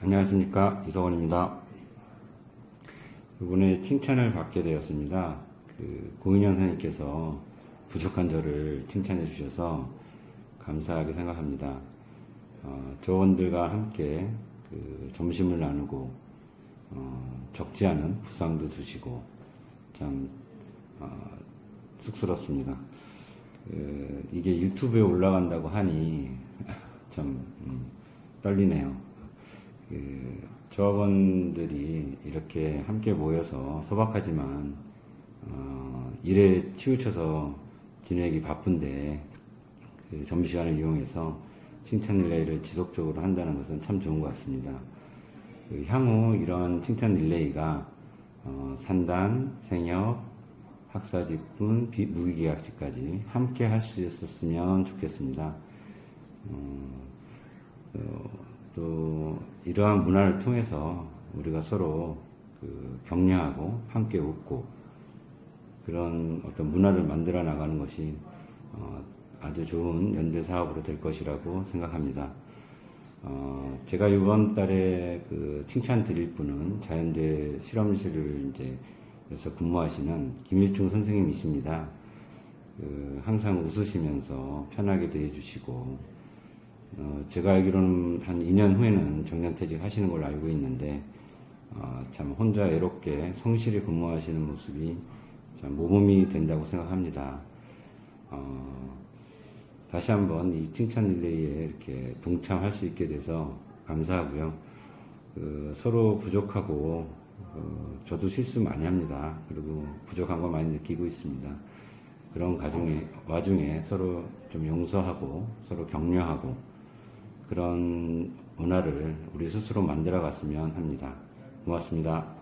안녕하십니까 이석원입니다. 이번에 칭찬을 받게 되었습니다. 그 고인현 선생님께서 부족한 저를 칭찬해 주셔서 감사하게 생각합니다. 어, 조원들과 함께 그 점심을 나누고 어, 적지 않은 부상도 두시고 참 어, 쑥스럽습니다. 그, 이게 유튜브에 올라간다고 하니 참 음, 떨리네요. 그 조합원들이 이렇게 함께 모여서 소박하지만 어, 일에 치우쳐서 지내기 바쁜데 그 점심시간을 이용해서 칭찬 릴레이를 지속적으로 한다는 것은 참 좋은 것 같습니다. 그 향후 이런 칭찬 릴레이가 어, 산단, 생협, 학사 직군, 비- 무기계약직까지 함께 할 수 있었으면 좋겠습니다. 어, 어, 또 이러한 문화를 통해서 우리가 서로 그 격려하고 함께 웃고 그런 어떤 문화를 만들어 나가는 것이 어, 아주 좋은 연대 사업으로 될 것이라고 생각합니다. 어, 제가 이번 달에 그 칭찬 드릴 분은 자연대 실험실을 이제 에서 근무하시는 김일중 선생님이십니다. 그 항상 웃으시면서 편하게 대해주시고 어, 제가 알기로는 한 2년 후에는 정년퇴직 하시는 걸로 알고 있는데, 어, 참 혼자 애롭게 성실히 근무하시는 모습이 참 모범이 된다고 생각합니다. 어, 다시 한번 이 칭찬 릴레이에 이렇게 동참할 수 있게 돼서 감사하고요. 그 서로 부족하고, 어, 저도 실수 많이 합니다. 그리고 부족한 거 많이 느끼고 있습니다. 그런 가중에, 와중에 서로 좀 용서하고, 서로 격려하고, 그런 문화를 우리 스스로 만들어 갔으면 합니다. 고맙습니다.